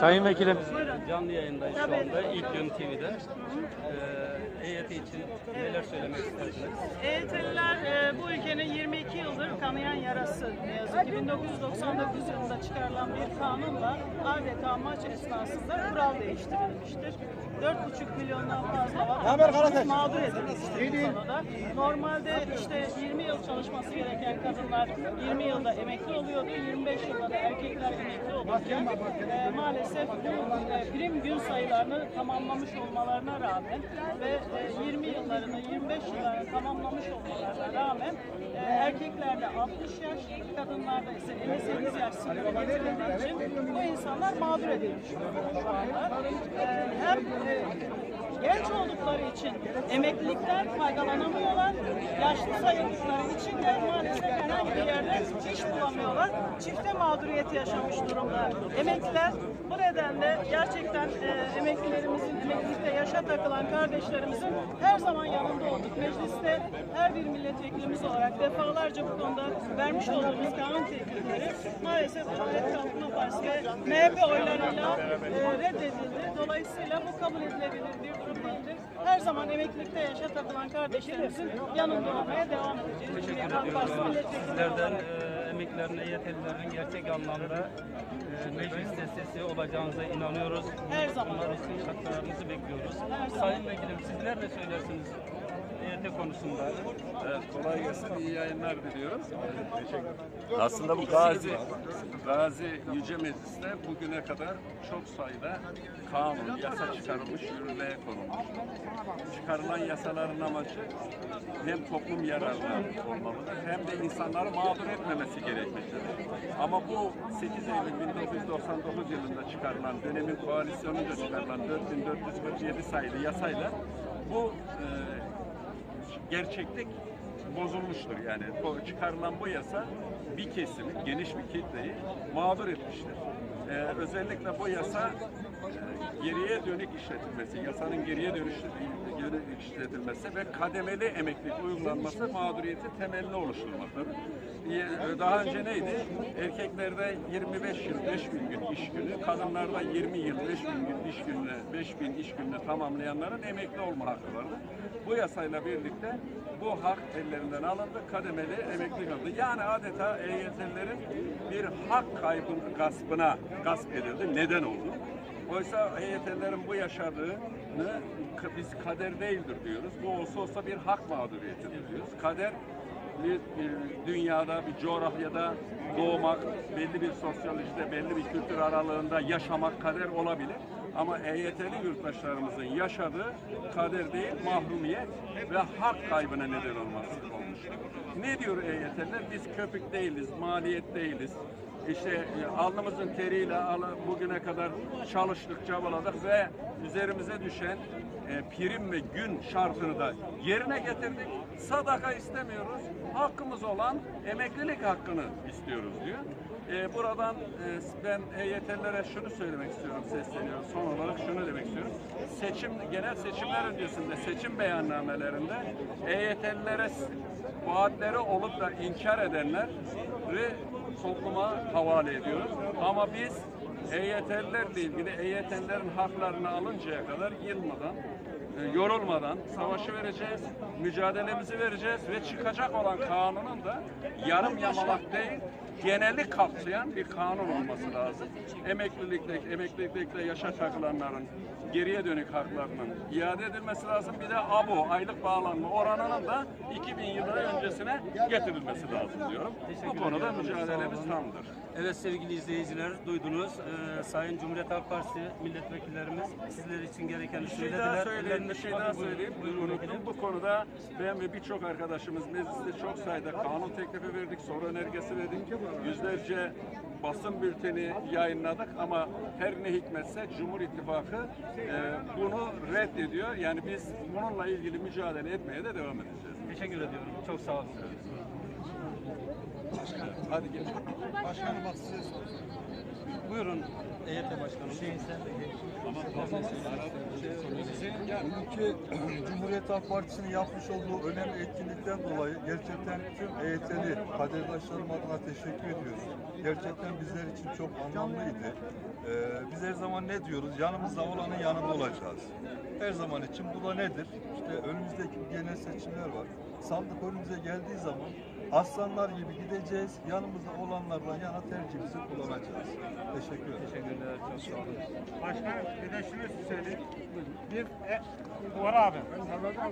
Sayın Vekilim, Canlı yayındayız şu anda İlk Gün TV'de. Ee, EYT için neler söylemek istersiniz? EYT'liler e, bu ülkenin 22 yıldır kanayan yarası ne yazık ki 1999 yılında çıkarılan bir kanunla adeta maç esnasında kural değiştirilmiştir. 4,5 milyondan fazla vatandaşımız mağdur edilmiştir bu konuda. Normalde işte 20 yıl çalışması gereken kadınlar 20 yılda emekli oluyordu, 25 yılda da erkekler emekli olurken e, maalesef bu e, prim gün sayılarını tamamlamış olmalarına rağmen ve e, 20 yıllarını 25 yıllarını tamamlamış olmalarına rağmen e, erkeklerde 60 yaş, kadınlarda ise 58 yaş sınırı getirildiği için bu insanlar mağdur edilmiş şu anda. E, hem Thank you. Genç oldukları için emeklilikten faydalanamıyorlar. Yaşlı sayıldıkları için de maalesef herhangi bir yerde iş bulamıyorlar. Çifte mağduriyet yaşamış durumda emekliler. Bu nedenle gerçekten e, emeklilerimizin, emeklilikte yaşa takılan kardeşlerimizin her zaman yanında olduk. Mecliste her bir milletvekilimiz olarak defalarca bu konuda vermiş olduğumuz kanun teklifleri maalesef Cumhuriyet Halk Partisi ve MHP oylarıyla e, reddedildi. Dolayısıyla bu kabul edilebilir bir durum değildir. Her zaman emeklilikte yaşa takılan kardeşlerimizin yanında olmaya devam edeceğiz. Partisi milletvekili Sizlerden e, emeklilerin, EYT'lilerin gerçek anlamda e, mecliste sesi olacağınıza inanıyoruz. Her zaman. Bunlar için katkılarınızı bekliyoruz. Her zaman. Sayın Vekilim sizler ne söylersiniz EYT konusunda? Evet, kolay gelsin, iyi yayınlar diliyoruz. Aslında bu Gazi, Gazi Yüce Meclis'te bugüne kadar çok sayıda kanun, yasa çıkarılmış, yürürlüğe konulmuştur. Çıkarılan yasaların amacı hem toplum yararına olmalıdır hem de insanları mağdur etmemesi gerekmektedir. Ama bu 8 Eylül 1999 yılında çıkarılan, dönemin koalisyonunca çıkarılan 4447 sayılı yasayla bu e, gerçeklik bozulmuştur. Yani çıkarılan bu yasa bir kesimi, geniş bir kitleyi mağdur etmiştir. Ee, özellikle bu yasa e, geriye dönük işletilmesi, yasanın geriye dönük dönük işletilmesi ve kademeli emeklilik uygulanması mağduriyeti temelini oluşturmaktadır. Daha önce neydi? Erkeklerde 25 yıl 5000 gün iş günü, kadınlarda 20 yıl 5000 gün iş gününe, 5000 iş gününe tamamlayanların emekli olma hakkı vardı. Bu yasayla birlikte bu hak ellerinden alındı, kademeli emeklilik alındı. Yani adeta EYT'lilerin bir hak kaybı gaspına gasp edildi. Neden oldu? Oysa EYT'lilerin bu yaşadığını biz kader değildir diyoruz. Bu olsa olsa bir hak mağduriyetidir diyoruz. Kader bir, bir dünyada, bir coğrafyada doğmak, belli bir sosyolojide, belli bir kültür aralığında yaşamak kader olabilir. Ama EYT'li yurttaşlarımızın yaşadığı kader değil, mahrumiyet ve hak kaybına neden olması olmuştur. Ne diyor EYT'liler? Biz köpük değiliz, maliyet değiliz. İşte e, alnımızın teriyle bugüne kadar çalıştık, çabaladık ve üzerimize düşen e, prim ve gün şartını da yerine getirdik. Sadaka istemiyoruz. Hakkımız olan emeklilik hakkını istiyoruz diyor. E, buradan e, ben EYT'lilere şunu söylemek istiyorum, sesleniyorum. Son olarak şunu demek istiyorum. Seçim, genel seçimler öncesinde, seçim beyannamelerinde EYT'lilere vaatleri olup da inkar edenleri topluma havale ediyoruz. Ama biz EYT'lilerle ilgili EYT'lilerin haklarını alıncaya kadar yılmadan, yorulmadan savaşı vereceğiz, mücadelemizi vereceğiz ve çıkacak olan kanunun da yarım yamalak değil, geneli kapsayan bir kanun olması lazım. Emeklilikte, emeklilikteki yaşa takılanların geriye dönük haklarının iade edilmesi lazım. Bir de ABO, aylık bağlanma oranının da 2000 yılı öncesine getirilmesi lazım diyorum. Bu konuda mücadelemiz tamdır. Evet sevgili izleyiciler duydunuz. Ee, Sayın Cumhuriyet Halk Partisi milletvekillerimiz sizler için gerekeni Bir şey daha söyleyeyim, bir şey daha söyleyeyim. buyurun Unuttum. Bu konuda ben ve birçok arkadaşımız mecliste çok sayıda kanun teklifi verdik, soru önergesi verdik. Yüzlerce basın bülteni yayınladık ama her ne hikmetse Cumhur İttifakı e, bunu reddediyor. Yani biz bununla ilgili mücadele etmeye de devam edeceğiz. Teşekkür ediyorum. Çok sağ olun. Hadi gelin. Başkanım bak size sor. Buyurun EYT Başkanım. Bugünkü Cumhuriyet Halk Partisi'nin yapmış olduğu önemli etkinlikten dolayı gerçekten tüm EYT'li kaderdaşlarım adına teşekkür ediyoruz. Gerçekten bizler için çok anlamlıydı. Ee, biz her zaman ne diyoruz? Yanımızda olanın yanında olacağız. Her zaman için bu da nedir? İşte önümüzdeki genel seçimler var. Sandık önümüze geldiği zaman aslanlar gibi gideceğiz. Yanımızda olanlarla yana tercihimizi kullanacağız. Teşekkür ederim. Teşekkürler. Çok sağ olun. Başkanım bir de şunu söyleyeyim. Biz e, Uğur abi.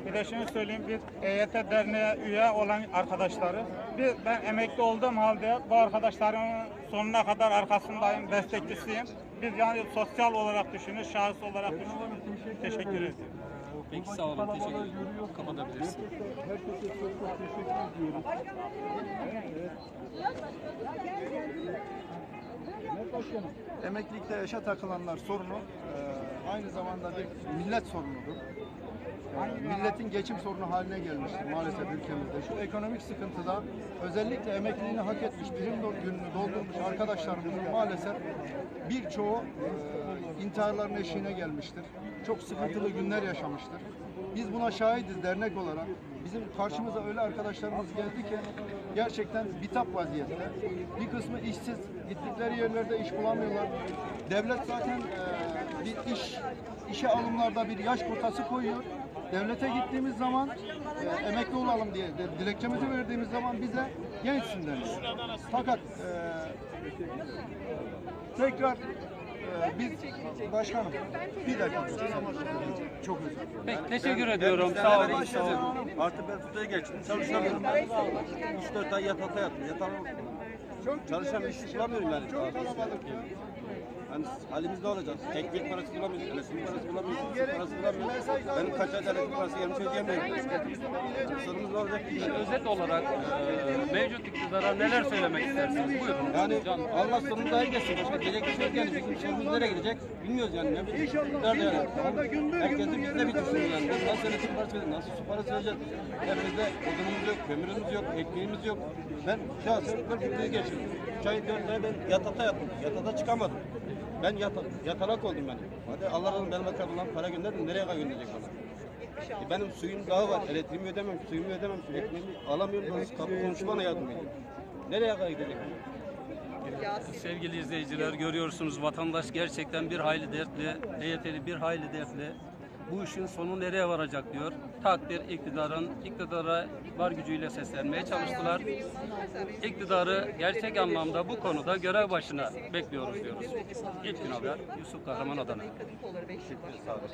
Bir de şunu söyleyeyim. Biz EYT derneğe üye olan arkadaşları. Biz, ben emekli olduğum halde bu arkadaşlarımın sonuna kadar arkasındayım, destekçisiyim. Biz yani sosyal olarak düşünün, şahıs olarak düşünün. Teşekkür ederim. Peki sağ olun. Teşekkür ederim. Kapatabilirsin. Herkese çok çok teşekkür ediyoruz. Emeklilikte yaşa takılanlar sorunu e, aynı zamanda bir millet sorunudur. Milletin geçim sorunu haline gelmiştir maalesef ülkemizde. Şu ekonomik sıkıntıda özellikle emekliliğini hak etmiş, prim gününü doldurmuş arkadaşlarımızın maalesef birçoğu e, intiharların eşiğine gelmiştir. Çok sıkıntılı günler yaşamıştır. Biz buna şahidiz dernek olarak. Bizim karşımıza öyle arkadaşlarımız geldi ki gerçekten bitap vaziyette. Bir kısmı işsiz, gittikleri yerlerde iş bulamıyorlar. Devlet zaten e, bir iş işe alımlarda bir yaş kotası koyuyor. Devlete gittiğimiz zaman e, emekli olalım diye de- dilekçemizi verdiğimiz zaman bize gençsin deniyor. Fakat e, tekrar biz başkanım bir dakika çok özür dilerim. Peki teşekkür ediyorum. Sağ olun. Sağ olun. Artık ben tutaya geçtim. Çalışamıyorum. 3-4 ay yatakta yattım. Yatalım. Çalışan iş bulamıyorum yani. Çok kalabalık ya. Hani halimiz ne olacak? Ekmek parası bulamıyoruz. Elektrik parası bulamıyoruz. Su parası bulamıyoruz. Benim kaç ayda elektrik parası gelmiş ödeyemiyorum. Sorumuz ne olacak? Şimdi özet olarak e, mevcut iktidara neler söylemek istersiniz? Buyurun. Yani Allah sonunu daha iyi geçsin. Başka diyecek bir şey yok yani. Bizim sorumuz nereye gidecek? Bilmiyoruz yani. Ne bileyim. İktidar da yani. Herkesin bizde bir düşünün yani. Biz nasıl elektrik parası vereceğiz? Nasıl su parası vereceğiz? Hepimizde odunumuz yok, kömürümüz yok, ekmeğimiz yok. Ben şahsen 40 yıldır geçirdim. Çay dörtte ben yatakta yattım. Yatakta çıkamadım. Ben yata, yatalak oldum ben. Hadi Allah razı benim akabımdan para gönderdim. Nereye kadar gönderecek bana? E benim suyum daha var. Elektriğimi ödemem, suyumu ödemem, ekmeğimi alamıyorum. Kapı komşu yardım ediyor. Nereye kadar gidecek? Sevgili izleyiciler görüyorsunuz vatandaş gerçekten bir hayli dertli, EYT'li bir hayli dertli. Bu işin sonu nereye varacak diyor. Takdir iktidarın, iktidara var gücüyle seslenmeye çalıştılar. İktidarı gerçek anlamda bu konuda görev başına bekliyoruz diyoruz. İlk gün haber Yusuf Kahraman Adana.